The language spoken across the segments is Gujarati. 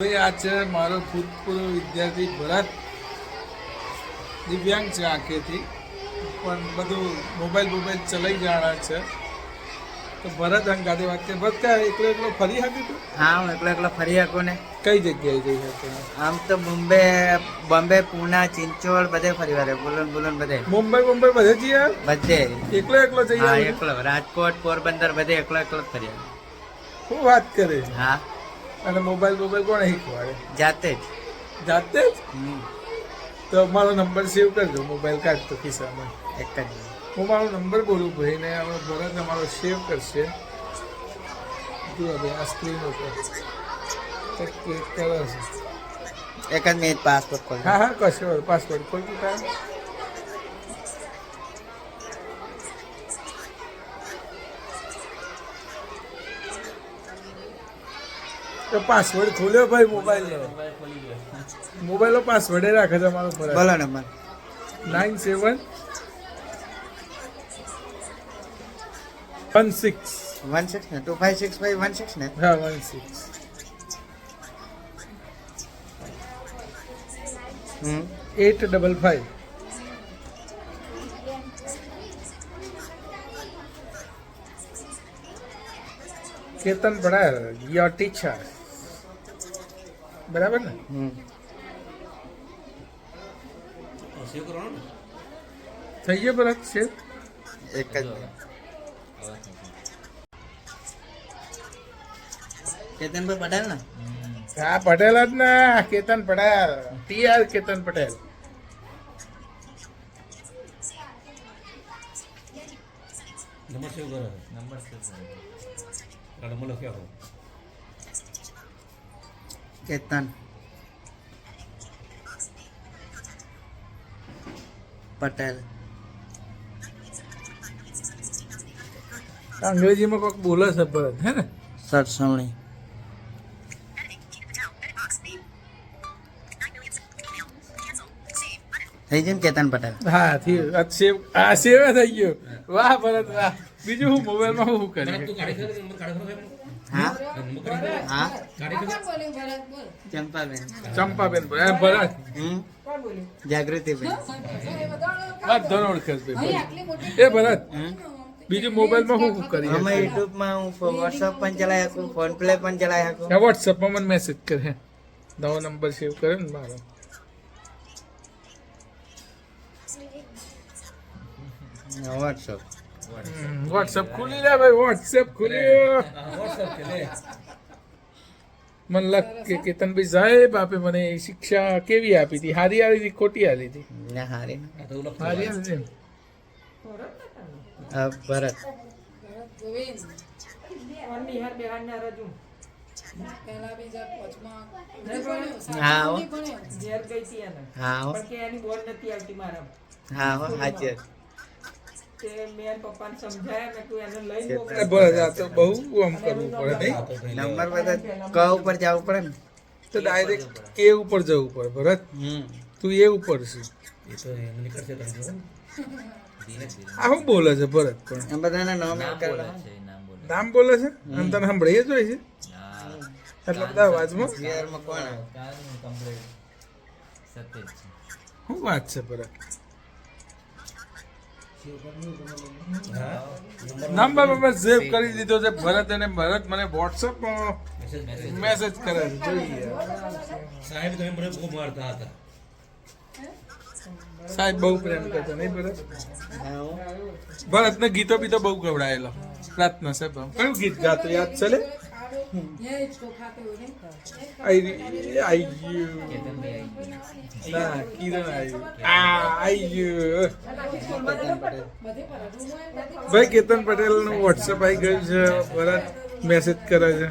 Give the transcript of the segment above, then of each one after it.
આ છે મારો ભૂતપૂર્વ વિદ્યાર્થી ભરત. દિવ્યાંગ છે આંખેથી પણ બધું મોબાઈલ મોબાઈલ ચલાવી જાણે છે. તો ભરત અંગ ગાડી વાત કે ભરત એકલો એકલો ફરી હતી તું? હા હું એકલો એકલો ફરી શકું ને. કઈ જગ્યાએ જઈ હતી? આમ તો બોમ્બે બોમ્બે પૂના ચિંચોડ બધે ફરી વારે બુલન બુલન બધે. મુંબઈ મુંબઈ બધે જઈએ? બધે. એકલો એકલો જઈએ એકલો. રાજકોટ પોરબંદર બધે એકલો એકલો જ ફરી શું વાત કરે? હા. અને મોબાઈલ મોબાઈલ કોણે શીખવાડે? જાતે જ. જાતે જ? તો મારો નંબર સેવ કરજો મોબાઈલ કાઢતો ખિસ્સામાં. એક જ હું મારો નંબર બોલું ભાઈને હવે ભરત અમારો સેવ કરશે. જુઓ ભાઈ આ સ્ક્રીન ઉપર. ક્લિક કરે. છે એક જ મિનિટ પાસપોર્ટ ખોલ હા હા કશો પાસપોર્ટ ખોલ તું તો પાસવર્ડ ખોલ્યો ભાઈ મોબાઈલ મોબાઈલ પાસવર્ડ રાખે છે મારો બોલો number nine seven one six one six ને? Two five six five one six ને? હા one six eight double five Ketan Padar your teacher બરાબર ને? થઈ ગયો બરાબર છે એક જ કેતનભાઈ પટેલ ને? હા પટેલ જ ને. Ketan Patel. T R Ketan Patel. Number save કરો. નંબર સેવ કરો. નંબર લખ્યો કેતન પટેલ અંગ્રેજીમાં કોઈક બોલે છે ભરત હે ને સરસવણી થઈ ગયું ને કેતન પટેલ હા થયું આ સેવ આ સેવ થઈ ગયો વાહ ભરત વાહ બીજું હું મોબાઈલમાં હું તું કરી હા? હા? ચંપાબેન. ચંપાબેન ભરત જાગૃતિબેન એ ભરત હમ? બીજું મોબાઈલમાં હું શું કરી અમે યુટ્યુબમાં હું વોટ્સઅપ પણ ચલાવી શકું ફોન પ્લે પણ ચલાવી શકું. વોટ્સઅપમાં મને મેસેજ કરે નવો નંબર સેવ કરે ને મારો. વોટ્સઅપ વોટ્સઅપ ખુલી લે ભાઈ વોટ્સઅપ ખુલ્યો વોટ્સઅપ કે લે. મને લાગ કે કેતનભાઈ સાહેબ આપે મને શિક્ષા કેવી આપી હતી? હારી આવી હતી ખોટી આવી હતી? ને હારી. હારી આવી હતી ભરત. હા હા. હો હા. હાજર નંબર બધા ક ઉપર જવું પડે ને? તો ડાયરેક્ટ કે ઉપર જવું પડે ભરત? હમ. તું એ ઉપર છે. આ શું બોલે છે ભરત પણ? બધાના નામ કરવા નામ બોલે છે. અને તને સંભળાઈ જ હોય છે? એટલે બધા આવે? શું વાત છે ભરત? નંબર નંબર સેવ કરી દીધો છે. ભરત અને ભરત મને વોટ્સઅપમાં મેસેજ કરે છે. જોઈએ સાહેબ તમે મને બહુ મારતા હતા. સાહેબ બહુ પ્રેમ કરતા નહીં ભરત? ભરતને ગીતો બીતો બહુ ગવડાયેલો. પ્રાર્થના સાહેબ કયું ગીત ગાતો? યાદ છે ભાઈ કેતન પટેલનું વોટ્સઅપ આવી ગયું છે. ભરત મેસેજ કરે છે.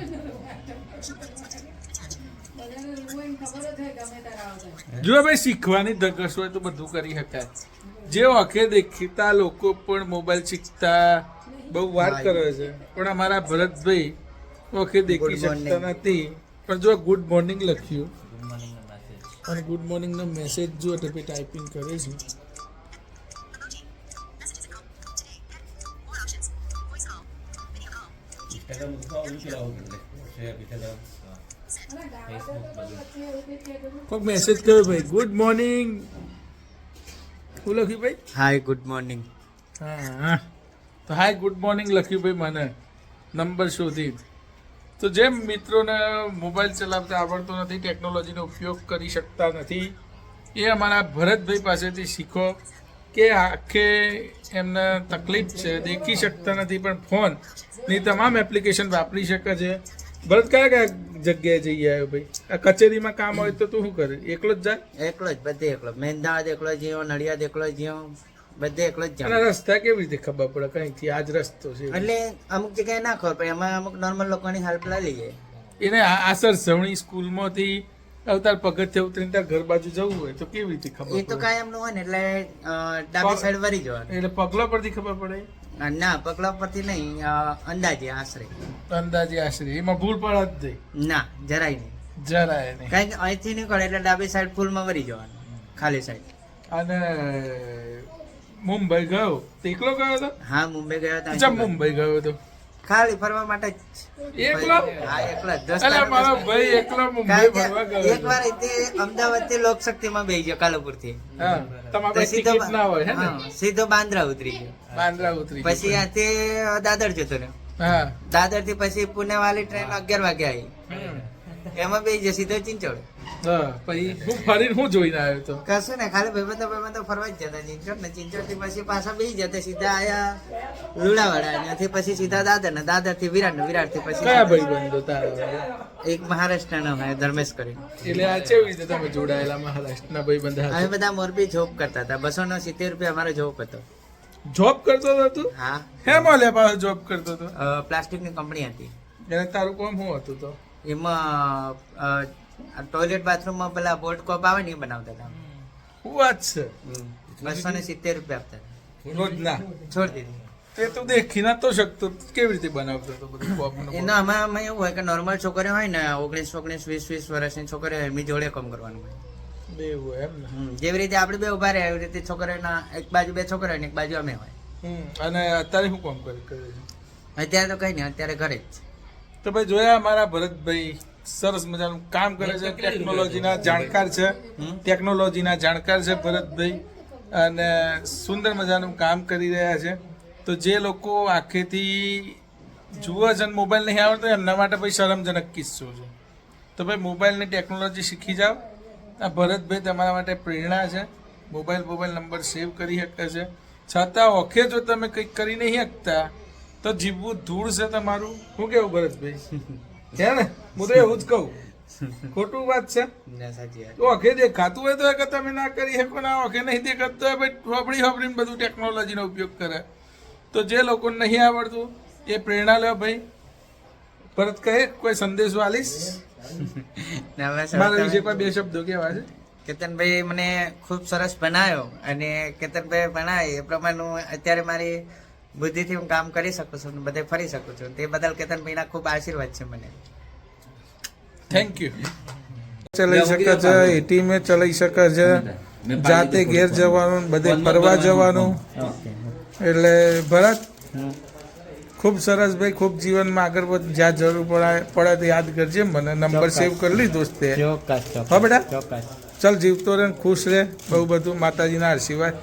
જો ભાઈ, શીખવાની ધગસ હોય તો બધું કરી શકાય. જે આંખે દેખીતા લોકો પણ મોબાઈલ શીખતા, બહુ વાત કરે છે. પણ અમારા ભરતભાઈ આંખે દેખી શકતા નથી. પણ જો ગુડ મોર્નિંગ લખ્યું અને ગુડ મોર્નિંગ નો મેસેજ જો એટલે ટાઈપિંગ કરે છે કોઈક મેસેજ કર્યો ભાઈ ગુડ મોર્નિંગ શું લખ્યું ભાઈ? હાય ગુડ મોર્નિંગ હા હા. તો હાય ગુડ મોર્નિંગ લખ્યું ભાઈ મને. નંબર શોધી. તો જેમ મિત્રોને મોબાઈલ ચલાવતા આવડતો નથી, ટેકનોલોજીનો ઉપયોગ કરી શકતા નથી, એ અમારા ભરતભાઈ પાસેથી શીખો કે આખે એમને તકલીફ છે, દેખી શકતા નથી, પણ ફોનની તમામ એપ્લિકેશન વાપરી શકે છે. ભરત, કયા કયા જગ્યાએ જઈ આવ્યો ભાઈ? આ કચેરીમાં કામ હોય તો તું શું કરે? એકલો જ જાય? એકલો જ, બધે એકલો. મહેંદાવાદ એકલો જ્યો નડિયાદ એકલો જ્યો બધે એકલો જ અને રસ્તા કેવી રીતે ખબર પડે? કઈથી? આ જ રસ્તો છે એટલે અમુક જગ્યાએ ના ખબર પડે. એમાં અમુક નોર્મલ લોકોની હેલ્પ લઈ લઈએ. એને આ આસર સવણી સ્કૂલમાંથી અવતાર પગથિયે ઉતરીને તાર ઘર બાજુ જવું હોય તો કેવી રીતે ખબર એ તો કાંઈ એમનું હોય ને એટલે ડાબી સાઈડ વરી જવાનું. એટલે પગલા પરથી ખબર પડે? ના પગલા પરથી નહીં અંદાજે આશરે. અંદાજે આશરે. એમાં ભૂલ પડે જ ના જરાય નહીં. નહીં જરાય નહીં. કારણ કે અહીંથી નીકળે એટલે ડાબી સાઈડ ફૂલમાં વરી જવાનું ખાલી સાઈડ અને મુંબઈ ગયો? તો એકલો ગયો હતો હા મુંબઈ ગયો હતો અચ્છા મુંબઈ ગયો હતો ખાલી ફરવા માટે એકલો? હા એકલા દસ મારો ભાઈ એકલો મુંબઈ ફરવા ગયો એક વાર અહીંથી અમદાવાદથી લોકશક્તિમાં બેસી ગયો કાલુપુરથી હા તમારે ટિકિટ ના હોય હે ને? સીધો બાંદ્રા ઉતરી ગયો. બાંદ્રા ઉતરી. પછી ત્યાંથી દાદર જતો રહ્યો. હા. દાદરથી પછી પુણે વાળી ટ્રેન અગિયાર વાગે આવી. એમાં બે જે સીધો ચિંચોડ પછી હું ફરીને હું જોઈને આવ્યો તો. કશું ને ખાલી ભાઈબંધો ભાઈબંધો ફરવા જ જતા ચિંચોડ ને ચિંચોડથી પછી પાછા બે જતા સીધા આયા લુણાવાડા ત્યાંથી પછી સીધા દાદર ને દાદરથી વિરાટ ને વિરાટથી પછી કયા ભાઈ તારા એક મહારાષ્ટ્ર નો હોય ધર્મેશ કરીને. એટલે આ કેવી રીતે તમે જોડાયેલા અમે બધા મોરબી જોબ કરતા હતા બસો નો સિત્તેર રૂપિયા અમારો જોબ હતો. જોબ કરતો હતો તું? હા. હે મોલે પાછો જોબ કરતો હતો પ્લાસ્ટિકની કંપની હતી. તારું કામ શું હતું તો? એમાં ટોયલેટ બાથરૂમમાં પેલા બોટ કોપ આવે ને એ બનાવતા હતા. શું વાત છે? બસો ને સિત્તેર રૂપિયા આપતા હતા. રોજના છોડી દીધી. તે તું દેખી ના તો શકતો. કેવી રીતે બનાવતો હતો બધું કોપનું એનો આમાં આમાં એવું હોય કે નોર્મલ છોકરીઓ હોય ને ઓગણીસ ઓગણીસ વીસ વીસ વર્ષની છોકરીઓ એમની જોડે કામ કરવાનું હોય. એમ જેવી રીતે આપણે બે ઊભા રહે એવી રીતે છોકરીઓના એક બાજુ બે છોકરા હોય ને એક બાજુ અમે હોય. અને અત્યારે શું કામ કરે કરે અત્યારે તો કઈ નહીં અત્યારે ઘરે જ તો ભાઈ જોયા અમારા ભરતભાઈ સરસ મજાનું કામ કરે છે ટેકનોલોજીના જાણકાર છે ટેકનોલોજીના જાણકાર છે ભરતભાઈ અને સુંદર મજાનું કામ કરી રહ્યા છે. તો જે લોકો આખેથી જુએ છે મોબાઈલ નહીં આવડતો એમના માટે ભાઈ શરમજનક કિસ્સો છે. તો ભાઈ મોબાઈલની ટેકનોલોજી શીખી જાઓ. આ ભરતભાઈ તમારા માટે પ્રેરણા છે. મોબાઈલ મોબાઈલ નંબર સેવ કરી શકે છે. છતાં ઓખે જો તમે કંઈક કરી નહીં શકતા તો જીવવું ધૂળ છે તમારું? શું કેવું ભરતભાઈ? હે ને? હું તો એવું જ કહું. ખોટું વાત છે? ના, જે ખાતું ઓખે દેખાતું હોય તો એ કે તમે ના કરી શકો ના ઓખે નહીં દેખાતું હોય ભાઈ હોબળી હોબળીને બધું ટેકનોલોજીનો ઉપયોગ કરે. તો જે લોકોને નહીં આવડતું એ પ્રેરણા લે ભાઈ. ભરત કહે કોઈ સંદેશો આલીશ હવે મારા વિશે કોઈ બે શબ્દો કેવા છે? કેતનભાઈ મને ખૂબ સરસ બનાવ્યો અને કેતનભાઈ બનાવે એ પ્રમાણે અત્યારે મારી બુદ્ધિથી હું કામ કરી શકું છું બધે ફરી શકું છું. તે બદલ કેતનભાઈના ખૂબ આશીર્વાદ છે મને. થેન્ક યુ ચલાવી શકે છે એટીએમ ચલાવી શકે છે. જાતે ઘેર જવાનું બધે ફરવા જવાનું. એટલે ભરત ખૂબ સરસ ભાઈ ખૂબ જીવનમાં આગળ વધ જ્યાં જરૂર પડે પડે તો યાદ કરજે. મને નંબર સેવ કરી લીધો છે હા બેટા? ચાલ જીવતો રહે ને ખુશ રહે. બહુ બધું માતાજીના આશીર્વાદ.